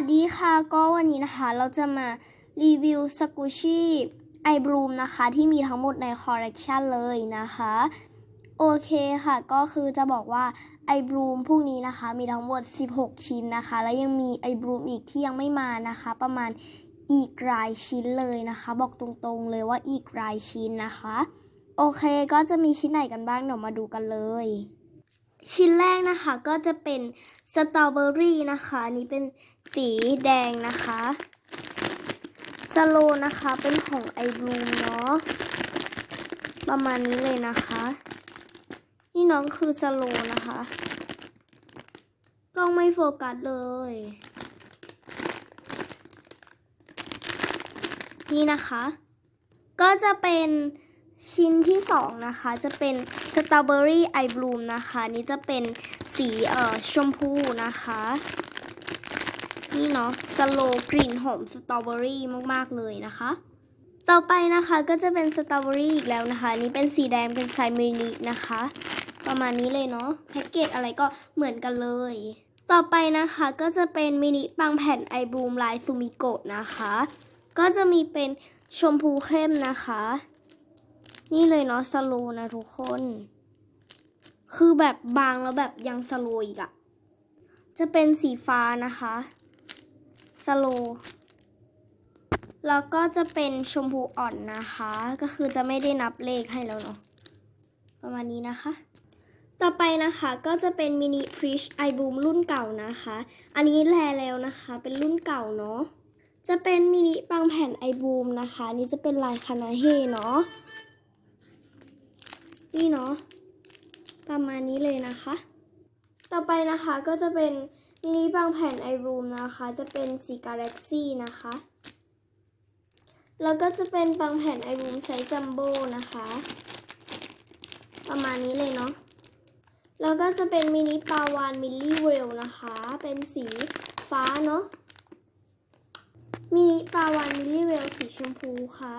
วัสดีค่ะก็วันนี้นะคะ เราจะมารีวิวสกูชี่ไอบลูมนะคะ ที่มีทั้งหมดในคอลเลกชันเลยนะคะ โอเคค่ะ ก็คือจะบอกว่าไอบลูมพวกนี้นะคะ มีทั้งหมด 16 ชิ้นนะคะ แล้วยังมีไอบลูมอีกที่ยังไม่มานะคะ ประมาณอีกรายชิ้นเลยนะคะ บอกตรงๆเลยว่าอีกรายชิ้นนะคะ โอเคก็จะมีชิ้นไหนกันบ้างเดี๋ยวมาดูกันเลย ชิ้นแรกนะคะก็จะเป็นสตรอเบอรี่นะคะอันนี้เป็นสีแดงนะคะสโลนะคะเป็นของไอบลูมเนาะประมาณนี้เลยนะคะ นี่น้องคือสโลนะคะกล้องไม่โฟกัสเลย นี่นะคะ ก็จะเป็น ชิ้นที่สองนะคะจะเป็นสตรอเบอรี่ไอบลูมนะคะนี่จะเป็นสีเอ่อชมพูนะคะ นี่เนาะสโลกลิ่นหอมสตรอเบอรี่มาก ๆ เลยนะคะ ต่อไปนะคะก็จะเป็นสตรอเบอรี่อีกแล้วนะคะ นี่เป็นสีแดงเป็นไซมินินะคะ ประมาณนี้เลยเนาะแพ็กเกจอะไรก็เหมือนกันเลย ต่อไปนะคะก็จะเป็นมินิปังแผ่นไอบลูมลายซูมิโกะนะคะ ก็จะมีเป็นชมพูเข้มนะคะ นี่เลยเนาะสโลนะทุกคน คือแบบบางแล้วแบบยังสโลอีกอะจะเป็นสีฟ้านะคะสโลแล้วก็จะเป็นชมพูอ่อนนะคะ ก็คือจะไม่ได้นับเลขให้แล้วเนาะประมาณนี้นะคะ ต่อไปนะคะก็จะเป็นมินิพริชไอบูมรุ่นเก่านะคะ อันนี้แลแล้วนะคะ เป็นรุ่นเก่าเนาะจะเป็นมินิปังแผ่นไอบูมนะคะนนี่จะเป็นลายคานาเฮเนาะ นี่เนาะประมาณนี้เลยนะคะ ต่อไปนะคะก็จะเป็นมินิบางแผ่นไอรูมนะคะ จะเป็นสีกาแล็กซี่นะคะ แล้วก็จะเป็นบางแผ่นไอรูมไซส์จัมโบ้นะคะ ประมาณนี้เลยเนาะแล้วก็จะเป็นมินิปาวานมิลลี่เวลนะคะ เป็นสีฟ้าเนาะมินิปาวานมิลลี่เวลสีชมพูค่ะ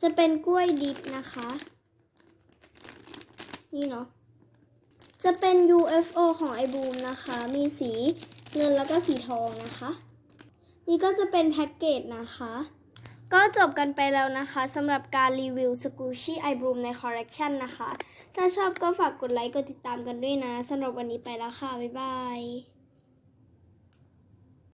จะเป็นกล้วยดิบนะคะ นี่เนาะจะเป็น UFO ของไอบูมนะคะ มีสีเงินแล้วก็สีทองนะคะ นี่ก็จะเป็นแพ็กเกจนะคะ ก็จบกันไปแล้วนะคะสำหรับการรีวิวสกูชี่ไอบูมในคอร์เรคชันนะคะ ถ้าชอบก็ฝากกดไลค์กดติดตามกันด้วยนะสำหรับวันนี้ไปแล้วค่ะ บ๊ายบาย